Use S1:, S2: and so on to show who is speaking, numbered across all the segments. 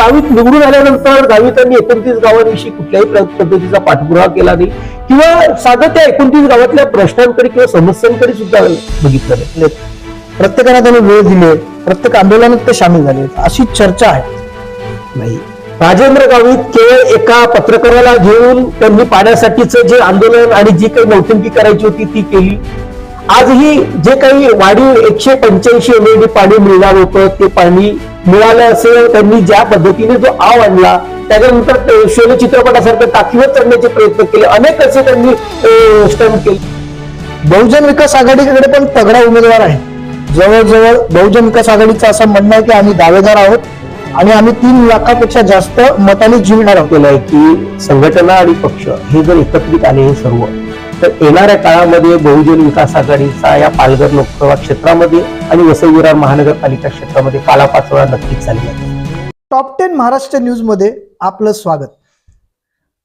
S1: गावीत निवडून आल्यानंतर गावितांनी एकोणतीस गावांविषयी कुठल्याही पद्धतीचा पाठपुरावा केला नाही किंवा साधं त्या एकोणतीस गावातल्या प्रश्नांकडे किंवा समस्यांकडे सुद्धा बघितलं नाही.
S2: प्रत्येकाला त्यांनी वेळ दिले प्रत्येक आंदोलनात ते सामील झाले अशी चर्चा आहे.
S1: नाही. राजेंद्र गावित केवळ एका पत्रकाराला घेऊन त्यांनी पाण्यासाठीचं जे आंदोलन आणि जी काही नौटंकी करायची होती ती केली. आजही जे काही वाढीव एकशे पंच्याऐंशी एमएलडी पाणी मिळणार होतं ते पाणी मिळालं असेल त्यांनी ज्या पद्धतीने जो आव आणला त्याच्यानंतर शोले चित्रपटासारखं टाकीवर चढण्याचे प्रयत्न केले. अनेक असे त्यांनी स्टंट केले.
S2: बहुजन विकास आघाडीकडे पण तगडा उमेदवार आहे. जवळजवळ बहुजन विकास आघाडीचं असं म्हणणं आहे की आम्ही दावेदार आहोत आणि आम्ही तीन लाखापेक्षा जास्त मतांनी जिंकणार आहोत.
S1: की संघटना आणि पक्ष हे जर एकत्रित आले हे सर्व तर येणाऱ्या काळामध्ये बहुजन विकास आघाडीचा या पालघर लोकसभा क्षेत्रामध्ये आणि वसई विरार महानगरपालिका क्षेत्रामध्ये पालापाचोळा नक्कीच झाली आहे.
S2: टॉप टेन महाराष्ट्र न्यूजमध्ये आपलं स्वागत.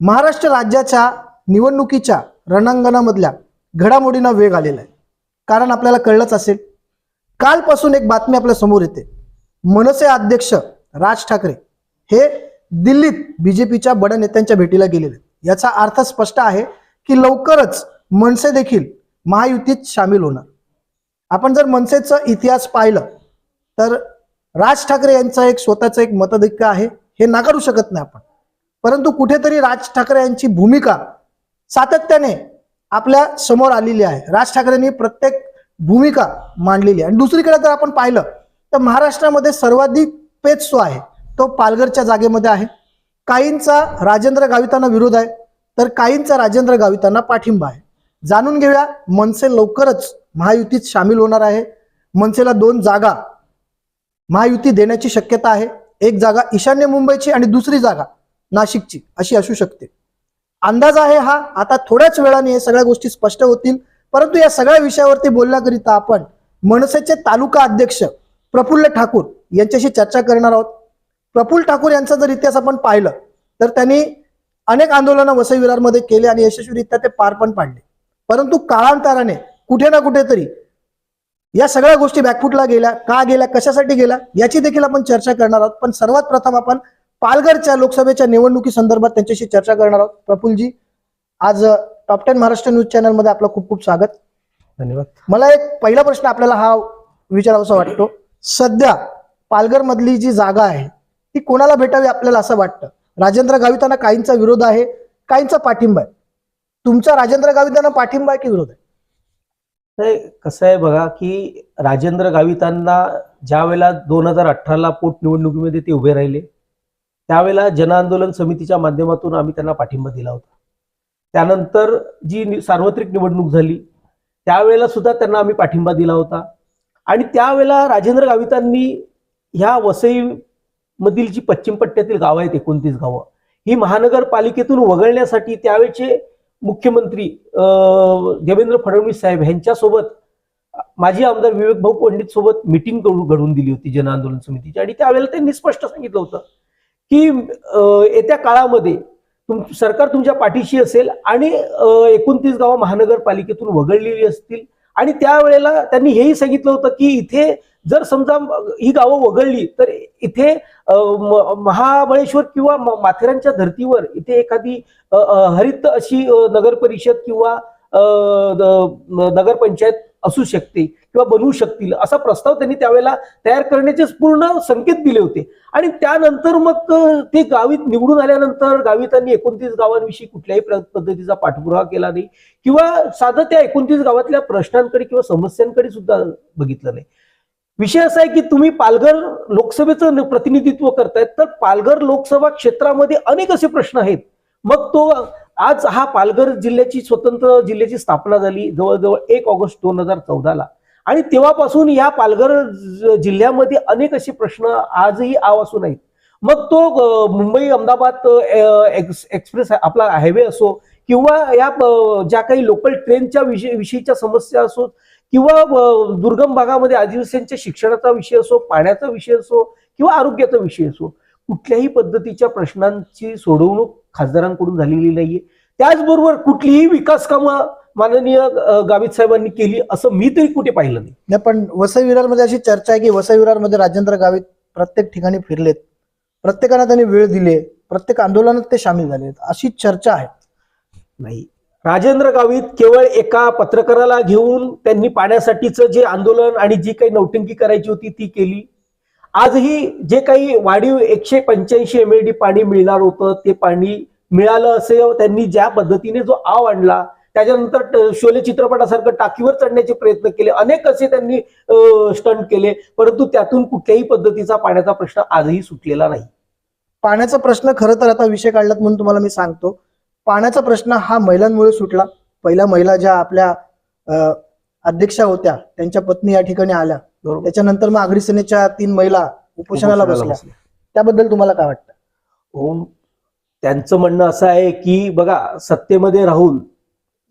S2: महाराष्ट्र राज्याच्या निवडणुकीच्या रणांगणामधल्या घडामोडींना वेग आलेला आहे. कारण आपल्याला कळलंच असेल कालपासून एक बातमी आपल्यासमोर येते. मनसे अध्यक्ष राज ठाकरे हे दिल्लीत बीजेपीच्या बड्या नेत्यांच्या भेटीला गेलेले याचा अर्थ स्पष्ट आहे की लवकरच मनसे देखील महायुतीत सामील होणार. आपण जर मनसेचा इतिहास पाहिलं तर राज ठाकरे यांचं एक स्वतःचं एक मतधिक्क आहे हे नाकारू शकत नाही आपण. परंतु कुठेतरी राज ठाकरे यांची भूमिका सातत्याने आपल्यासमोर आलेली आहे. राज ठाकरेंनी प्रत्येक भूमिका मांडलेली आहे. आणि दुसरीकडे जर आपण पाहिलं तर महाराष्ट्रामध्ये सर्वाधिक पेच जो आहे तो पालघरच्या जागेमध्ये आहे. काहींचा राजेंद्र गावितांना विरोध आहे तर काहींचा राजेंद्र गावितांना पाठिंबा आहे. जाणून घेऊया मनसे लवकरच महायुतीत सामील होणार आहे. मनसेला दोन जागा महायुती देण्याची शक्यता आहे. एक जागा ईशान्य मुंबईची आणि दुसरी जागा नाशिकची अशी असू शकते. अंदाज आहे हा आता थोड्याच वेळाने हे सगळ्या गोष्टी स्पष्ट होतील. परंतु या सगळ्या विषयावरती बोलण्याकरिता आपण मनसेचे तालुका अध्यक्ष प्रफुल्ल ठाकूर यांच्याशी चर्चा करणार आहोत. प्रफुल्ल ठाकूर यांचा जर इतिहास आपण पाहिलं तर त्यांनी अनेक आंदोलनं वसई विरारमध्ये केले आणि यशस्वीरित्या ते पार पण पाडले. परंतु काळांतराने कुठे ना कुठेतरी या सगळ्या गोष्टी बॅकफुटला गेल्या. का गेल्या? कशासाठी गेल्या? याची देखील आपण चर्चा करणार आहोत. पण सर्वात प्रथम आपण पालघरच्या लोकसभेच्या निवडणुकी संदर्भात त्यांच्याशी चर्चा करणार आहोत. प्रफुल्लजी आज टॉप टेन महाराष्ट्र न्यूज चॅनलमध्ये आपलं खूप खूप स्वागत.
S1: धन्यवाद.
S2: मला एक पहिला प्रश्न आपल्याला हा विचारावासा वाटतो. सध्या पालघर मधली जी जागा आहे ती कोणाला भेटावी आपल्याला असं वाटतं? राजेंद्र गावितांना काहींचा विरोध आहे काहींचा पाठिंबा आहे. तुमचा राजेंद्र गावितांना पाठिंबा आहे की विरोध आहे?
S1: कसं आहे बघा की राजेंद्र गावितांना ज्या वेळेला दोन हजार अठराला पोटनिवडणुकीमध्ये ते उभे राहिले त्यावेळेला जनआंदोलन समितीच्या माध्यमातून आम्ही त्यांना पाठिंबा दिला होता. त्यानंतर जी सार्वत्रिक निवडणूक झाली त्यावेळेला सुद्धा त्यांना आम्ही पाठिंबा दिला होता. आणि त्यावेळेला राजेंद्र गावितांनी ह्या वसई मधील जी पश्चिम पट्ट्यातील गावं आहेत एकोणतीस गावं ही महानगरपालिकेतून वगळण्यासाठी त्यावेळेचे मुख्यमंत्री देवेंद्र फडणवीस साहेब यांच्यासोबत माजी आमदार विवेक भाऊ पंडित सोबत मिटिंग घडवून दिली होती जन आंदोलन समितीची. आणि त्यावेळेला त्यांनी स्पष्ट सांगितलं होतं की येत्या काळामध्ये तुम सरकार तुमच्या पाठीशी असेल आणि एकोणतीस गावं महानगरपालिकेतून वगळलेली असतील आणि त्यावेळेला त्यांनी हेही सांगितलं होतं की इथे जर समजा ही गावं वगळली तर इथे महाबळेश्वर किंवा माथेरानच्या धर्तीवर इथे एखादी हरित अशी नगर परिषद किंवा नगरपंचायत असू शकते. किंवा बनवू शकतील असा प्रस्ताव त्यांनी त्यावेळेला तयार करण्याचे पूर्ण संकेत दिले होते. आणि त्यानंतर मग ते गावीत निवडून आल्यानंतर गावितांनी एकोणतीस गावांविषयी कुठल्याही पद्धतीचा पाठपुरावा केला नाही. किंवा साधं त्या एकोणतीस गावातल्या प्रश्नांकडे किंवा समस्यांकडे सुद्धा बघितलं नाही. विषय असा आहे की तुम्ही पालघर लोकसभेचं प्रतिनिधित्व करतायत तर पालघर लोकसभा क्षेत्रामध्ये अनेक असे प्रश्न आहेत. मग तो आज हा पालघर जिल्ह्याची स्वतंत्र जिल्ह्याची स्थापना झाली. जवळजवळ एक ऑगस्ट दोन हजार चौदाला. आणि तेव्हापासून या पालघर जिल्ह्यामध्ये अनेक असे प्रश्न आजही आवासून आहेत मग तो मुंबई अहमदाबाद एक्स एक्सप्रेस आपला हायवे असो किंवा या ज्या काही लोकल ट्रेनच्या विषयी विषयीच्या समस्या असो किंवा दुर्गम भागामध्ये आदिवासींच्या शिक्षणाचा विषय असो पाण्याचा विषय असो किंवा आरोग्याचा विषय असो कुठल्याही पद्धतीच्या प्रश्नांची सोडवणूक खासदारांकडून झालेली नाहीये. त्याचबरोबर कुठलीही विकास कामं माननीय गावित साहेबांनी केली असं मी तरी कुठे पाहिलं नाही.
S2: नाही पण वसई विरारमध्ये अशी चर्चा आहे की वसई विरारमध्ये राजेंद्र गावित प्रत्येक ठिकाणी फिरलेत प्रत्येकाला त्यांनी वेळ दिली प्रत्येक आंदोलनात ते सामील झाले अशी चर्चा आहे.
S1: नाही. राजेंद्र गावित केवळ एका पत्रकाराला घेऊन त्यांनी पाण्यासाठीचं जे आंदोलन आणि जी काही नौटंकी करायची होती ती केली. आजही जे काही वाढीव एकशे पंच्याऐंशी एम एल डी पाणी मिळणार होतं ते पाणी मिळालं असे त्यांनी ज्या पद्धतीने जो आव आणला त्याच्यानंतर शोले चित्रपटासारखं टाकीवर चढण्याचे प्रयत्न केले. अनेक असे त्यांनी स्टंट केले. परंतु त्यातून कुठल्याही पद्धतीचा पाण्याचा प्रश्न आजही सुटलेला नाही.
S2: पाण्याचा प्रश्न खरं तर आता विषय काढलात म्हणून तुम्हाला मी सांगतो. पाण्याचा प्रश्न हा महिलांमुळे सुटला. पहिल्या महिला ज्या आपल्या अध्यक्षा होत्या त्यांच्या पत्नी या ठिकाणी आल्या. त्याच्यानंतर मग आगरी सेनेच्या तीन महिला उपोषणाला बसल्या. त्याबद्दल तुम्हाला काय वाटतं?
S1: त्यांचं म्हणणं असं आहे की बघा सत्तेमध्ये राहून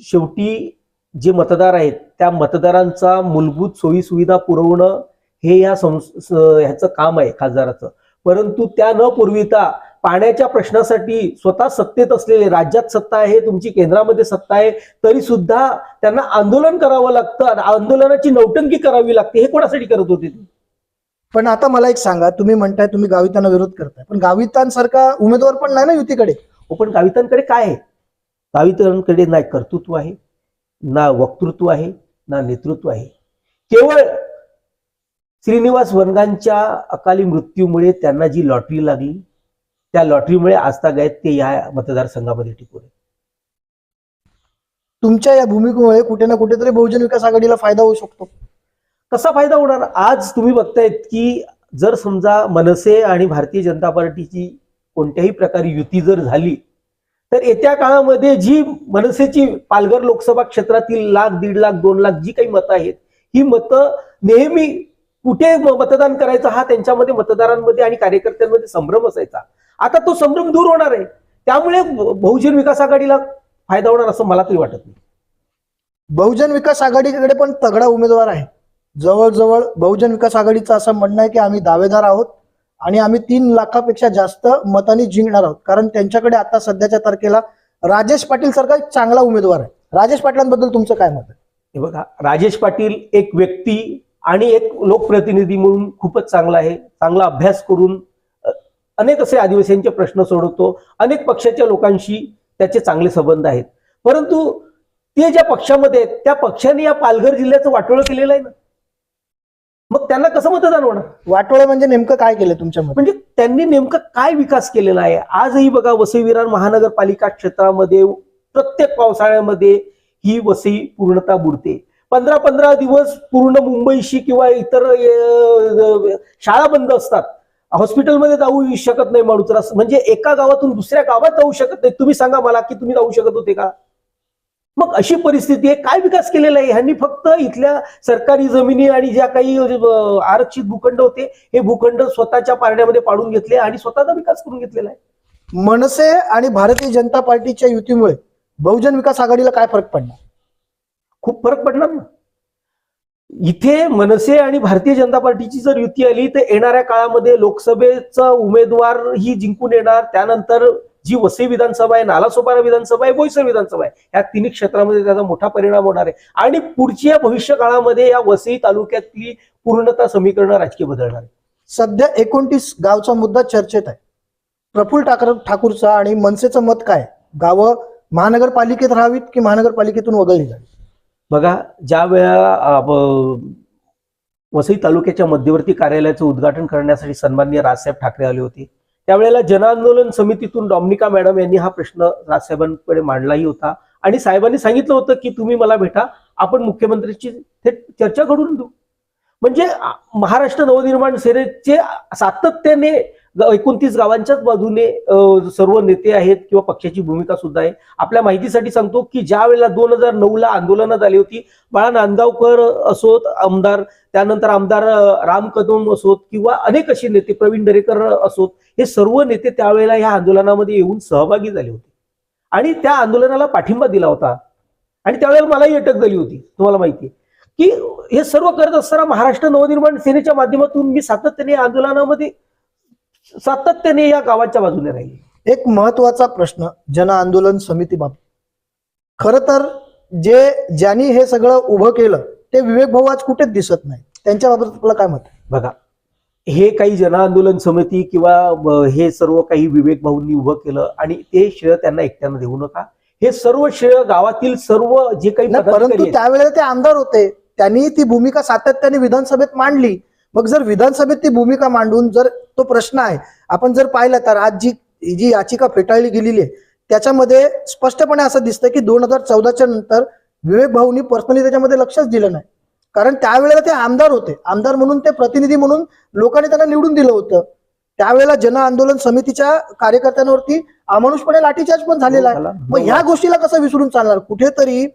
S1: शेवटी जे मतदार आहेत त्या मतदारांचा मूलभूत सोयी सुविधा पुरवणं हे या संस ह्याचं काम आहे खासदाराचं. परंतु त्या न पुरविता पाण्याच्या प्रश्नासाठी स्वतः सत्तेत असलेले राज्यात सत्ता आहे तुमची केंद्रामध्ये सत्ता आहे तरी सुद्धा त्यांना आंदोलन करावं लागतं आणि आंदोलनाची नौटंकी करावी लागते हे कोणासाठी करत होते
S2: पण आता मला एक सांगा तुम्ही म्हणताय तुम्ही गावितांना विरोध करताय पण गावितांसारखा उमेदवार पण नाही ना युतीकडे?
S1: हो पण गावितांकडे काय आहे? गावितांकडे ना कर्तृत्व आहे ना वक्तृत्व आहे ना नेतृत्व आहे. केवळ श्रीनिवास वनगांच्या अकाली मृत्यूमुळे त्यांना जी लॉटरी लागली त्या लॉटरीमुळे आजतागायत ते या मतदारसंघामध्ये टिकून आहेत.
S2: तुमच्या या भूमिकेमुळे कुठे ना कुठेतरी बहुजन विकास आघाडीला फायदा होऊ शकतो.
S1: कसा फायदा होणार? आज तुम्ही बघतायत की जर समजा मनसे आणि भारतीय जनता पार्टीची कोणत्याही प्रकारे युती जर झाली तर येत्या काळामध्ये जी मनसेची पालघर लोकसभा क्षेत्रातील लाख दीड लाख दोन लाख जी काही मतं आहेत ही मतं नेहमी कुठे मतदान करायचं हा त्यांच्यामध्ये मतदारांमध्ये आणि कार्यकर्त्यांमध्ये संभ्रम असायचा. आता तो संभ्रम दूर होणार आहे. त्यामुळे बहुजन विकास आघाडीला फायदा होणार असं मला तरी वाटत नाही.
S2: बहुजन विकास आघाडीकडे पण तगडा उमेदवार आहे. जवळजवळ बहुजन विकास आघाडीचं असं म्हणणं आहे की आम्ही दावेदार आहोत. आणि आम्ही तीन लाखापेक्षा जास्त मतांनी जिंकणार आहोत. कारण त्यांच्याकडे आता सध्याच्या तारखेला राजेश पाटील सारखा एक चांगला उमेदवार आहे. राजेश पाटलांबद्दल तुमचं काय मत आहे?
S1: बघा राजेश पाटील एक व्यक्ती आणि एक लोकप्रतिनिधी म्हणून खूपच चांगला आहे. चांगला अभ्यास करून अनेक असे आदिवासींचे प्रश्न सोडवतो. अनेक पक्षाच्या लोकांशी त्याचे चांगले संबंध आहेत. परंतु ते ज्या पक्षामध्ये त्या पक्षाने या पालघर जिल्ह्याचं वाटोळं केलेलं आहे ना? मग त्यांना कसं मतदान होणार?
S2: वाटोळे म्हणजे नेमकं काय केलं तुमच्या मते?
S1: म्हणजे त्यांनी नेमकं काय विकास केलेला आहे? आजही बघा वसई विरार महानगरपालिका क्षेत्रामध्ये प्रत्येक पावसाळ्यामध्ये ही वसई पूर्णता बुडते. पंधरा पंधरा दिवस पूर्ण मुंबईशी किंवा इतर अं, शाळा बंद असतात. हॉस्पिटलमध्ये जाऊ शकत नाही माणूस. म्हणजे एका गावातून दुसऱ्या गावात जाऊ शकत नाही. तुम्ही सांगा मला की तुम्ही जाऊ शकत होते का? मग अशी परिस्थिती आहे. काय विकास केलेला आहे? ह्यांनी फक्त इथल्या सरकारी जमिनी आणि ज्या काही आरक्षित भूखंड होते हे भूखंड स्वतःच्या पारड्यामध्ये पाडून घेतले आणि स्वतःचा विकास करून घेतलेला आहे.
S2: मनसे आणि भारतीय जनता पार्टीच्या युतीमुळे बहुजन विकास आघाडीला काय फरक पडणार?
S1: खूप फरक पडणार ना. इथे मनसे आणि भारतीय जनता पार्टीची जर युती आली तर येणाऱ्या काळामध्ये लोकसभेचा उमेदवार ही जिंकून येणार. त्यानंतर जी वसई विधानसभा आहे नालासोपारा विधानसभा आहे बोईसर विधानसभा आहे या तिन्ही क्षेत्रामध्ये त्याचा मोठा परिणाम होणार आहे. आणि पुढच्या भविष्य काळामध्ये या वसई तालुक्यातली पूर्णता समीकरण राजकीय बदलणार आहे
S2: सध्या एकोणतीस गावचा मुद्दा चर्चेत आहे. प्रफुल्ल ठाकर ठाकूरचा आणि मनसेचं मत काय? गावं महानगरपालिकेत राहावीत की महानगरपालिकेतून वगळली जावी
S1: बघा ज्या वेळा वसई तालुक्याच्या मध्यवर्ती कार्यालयाचं उद्घाटन करण्यासाठी सन्माननीय राजसाहेब ठाकरे आले होते त्यावेळेला जनआंदोलन समितीतून डॉमनिका मॅडम यांनी हा प्रश्न राजसाहेबांकडे मांडलाही होता. आणि साहेबांनी सांगितलं होतं की तुम्ही मला भेटा आपण मुख्यमंत्र्यांची थेट चर्चा करून देऊ. म्हणजे महाराष्ट्र नवनिर्माण सेनेचे सातत्याने एकोणतीस गावांच्याच बाजूने सर्व नेते आहेत किंवा पक्षाची भूमिका सुद्धा आहे. आपल्या माहितीसाठी सांगतो की ज्या वेळेला दोन हजार नऊ ला आंदोलनं झाली होती बाळा नांदगावकर असोत आमदार त्यानंतर आमदार राम कदम असोत किंवा अनेक असे नेते प्रवीण दरेकर असोत हे सर्व नेते त्यावेळेला या आंदोलनामध्ये येऊन सहभागी झाले होते. आणि त्या आंदोलनाला पाठिंबा दिला होता. आणि त्यावेळेला मलाही अटक झाली होती. तुम्हाला माहिती आहे. की हे सर्व करत असताना महाराष्ट्र नवनिर्माण सेनेच्या माध्यमातून मी सातत्याने आंदोलनामध्ये सातत्याने या गावाच्या बाजूने राहिले.
S2: एक महत्त्वाचा प्रश्न जन आंदोलन समितीबाबत खर तर जे ज्यांनी हे सगळं उभं केलं ते विवेक भाऊ आज कुठेच दिसत नाही त्यांच्याबाबत आपलं काय मत?
S1: बघा हे काही जनआंदोलन समिती किंवा हे सर्व काही विवेक भाऊंनी उभं केलं आणि ते श्रेय त्यांना एकट्यानं देऊ नका. हे सर्व श्रेय गावातील सर्व जे काही
S2: परंतु त्यावेळेला ते आमदार होते. त्यांनी ती भूमिका सातत्याने विधानसभेत मांडली. मग जर विधानसभेत ती भूमिका मांडून जर तो प्रश्न आहे आपण जर पाहिलं तर आज जी जी याचिका फेटाळली गेलेली आहे त्याच्यामध्ये स्पष्टपणे असं दिसतं की दोन हजार चौदाच्या नंतर विवेक भाऊनी पर्सनली त्याच्यामध्ये लक्षच दिलं नाही. कारण त्यावेळेला ते आमदार होते. आमदार म्हणून ते प्रतिनिधी म्हणून लोकांनी त्यांना निवडून दिलं होतं. त्यावेळेला जन आंदोलन समितीच्या कार्यकर्त्यांवरती अमानुषपणे लाठीचार्ज पण झालेला आहे.
S1: त्याला
S2: मग ह्या गोष्टीला कसं विसरून चालणार? कुठेतरी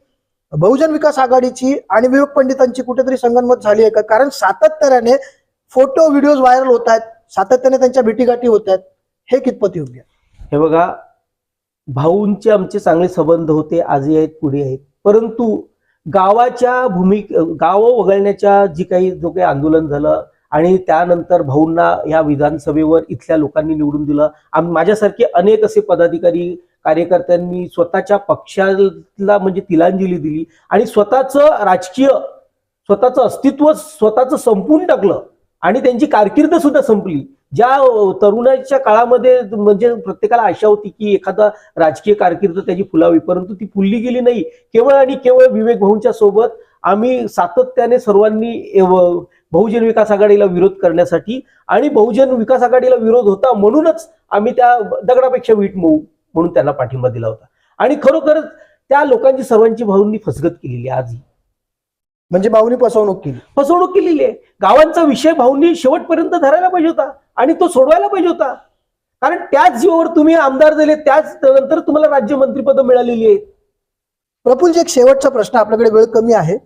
S2: बहुजन विकास आघाडीची आणि विवेक पंडितांची कुठेतरी संगनमत झाली आहे का? कारण सातत्याने फोटो व्हिडिओ व्हायरल होत आहेत. सातत्याने त्यांच्या भेटीगाठी होत आहेत. हे कितपत योग्य
S1: हे बघा भाऊंचे आमचे चांगले संबंध होते आजही आहेत पुढे आहेत. परंतु गावाच्या भूमी गाव वगळण्याच्या जी काही जो काही आंदोलन झालं आणि त्यानंतर भाऊंना या विधानसभेवर इथल्या लोकांनी निवडून दिलं. माझ्यासारखे अनेक असे पदाधिकारी कार्यकर्त्यांनी स्वतःच्या पक्षाला म्हणजे तिलांजली दिली आणि स्वतःचं राजकीय स्वतःचं अस्तित्व स्वतःचं संपून टाकलं आणि त्यांची कारकीर्द सुद्धा संपली. ज्या तरुणाच्या काळामध्ये म्हणजे प्रत्येकाला आशा होती की एखादा राजकीय कारकीर्द त्याची फुलावी परंतु ती फुलली गेली नाही. केवळ आणि केवळ विवेक भाऊंच्या सोबत आम्ही सातत्याने सर्वांनी बहुजन विकास आघाडीला विरोध करण्यासाठी आणि बहुजन विकास आघाडीला विरोध होता म्हणूनच आम्ही त्या दगडापेक्षा वीट मऊ. म्हणून त्यांना पाठिंबा दिला होता. आणि खरोखरच त्या लोकांची सर्वांची भाऊंनी फसगत केलेली आहे आजही.
S2: म्हणजे भाऊनी फसवणूक केली.
S1: फसवणूक केलेली आहे. गावांचा विषय भाऊंनी शेवटपर्यंत धरायला पाहिजे होता आणि तो सोडवायला पाहिजे होता. कारण त्याच जीवावर तुम्ही आमदार झाले त्याच नंतर तुम्हाला राज्य मंत्रिपद मिळालेली आहेत
S2: प्रफुलजी एक शेवटचा प्रश्न आपल्याकडे वेळ कमी आहे.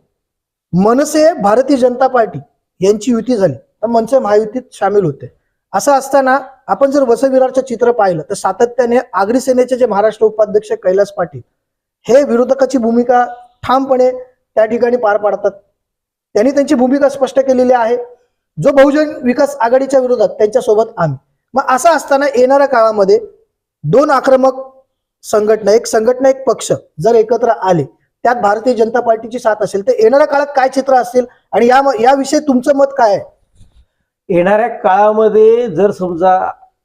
S2: मनसे भारतीय जनता पार्टी यांची युती झाली. तर मनसे महायुतीत सामील होते. असं असताना आपण जर वसविरारचं चित्र पाहिलं तर सातत्याने आगरी सेनेचे जे महाराष्ट्र उपाध्यक्ष कैलास पाटील हे विरोधकाची भूमिका ठामपणे त्या ठिकाणी पार पाडतात. त्यांनी त्यांची भूमिका स्पष्ट केलेली आहे. जो बहुजन विकास आघाडीच्या विरोधात त्यांच्यासोबत आम्ही. मग असं असताना येणाऱ्या काळामध्ये दोन आक्रमक संघटना एक संघटना एक पक्ष जर एकत्र आले त्यात भारतीय जनता पार्टीची साथ असेल तर येणाऱ्या काळात काय चित्र असेल आणि या याविषयी तुमचं मत काय आहे?
S1: येणाऱ्या काळामध्ये जर समजा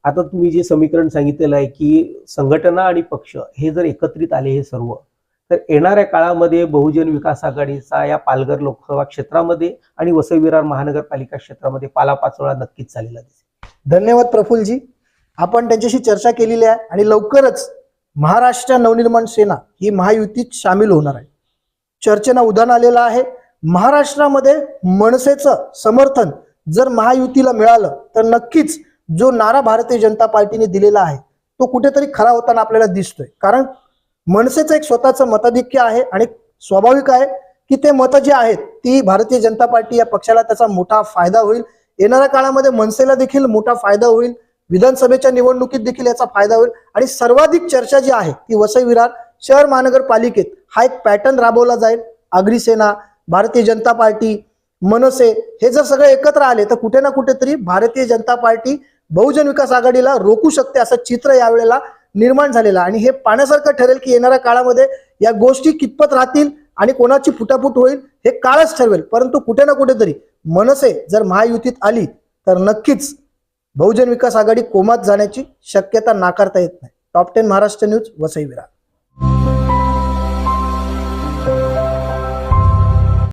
S1: आता तुम्ही जे समीकरण सांगितलेलं आहे की संघटना आणि पक्ष हे जर एकत्रित आले हे सर्व तर येणाऱ्या काळामध्ये बहुजन विकास आघाडीचा या पालघर लोकसभा क्षेत्रामध्ये आणि वसई विरार महानगरपालिका क्षेत्रामध्ये पालापाचोळा नक्कीच झालेला दिसेल.
S2: धन्यवाद प्रफुलजी. आपण त्यांच्याशी चर्चा केलेली आहे आणि लवकरच महाराष्ट्र नवनिर्माण सेना ही महायुतीत सामील होणार आहे. चर्चेना उदाहरण आलेलं आहे. महाराष्ट्रामध्ये मनसेचं समर्थन जर महायुतीला मिळालं तर नक्कीच जो नारा भारतीय जनता पार्टीने दिलेला आहे तो कुठेतरी खरा होताना आपल्याला दिसतोय. कारण मनसेचं एक स्वतःचं मताधिक्य आहे आणि स्वाभाविक आहे की ते मतं जी आहेत ती भारतीय जनता पार्टी या पक्षाला त्याचा मोठा फायदा होईल. येणाऱ्या काळामध्ये मनसेला देखील मोठा फायदा होईल. विधानसभेच्या निवडणुकीत देखील याचा फायदा होईल. आणि सर्वाधिक चर्चा जी आहे ती वसई विरार शहर महानगरपालिकेत हा एक पॅटर्न राबवला जाईल. आगरी सेना भारतीय जनता पार्टी मनसे हे जर सगळे एकत्र आले तर कुठे ना कुठेतरी भारतीय जनता पार्टी बहुजन विकास आघाडीला रोखू शकते असं चित्र यावेळेला निर्माण झालेलं आणि हे पाहण्यासारखं ठरेल की येणाऱ्या काळामध्ये या गोष्टी कितपत राहतील आणि कोणाची फुटाफूट होईल हे काळच ठरवेल. परंतु कुठे ना कुठेतरी मनसे जर महायुतीत आली तर नक्कीच बहुजन विकास आघाडी कोमात जाण्याची शक्यता नाकारता येत नाही. Top ten Maharashtra news Vasai Virar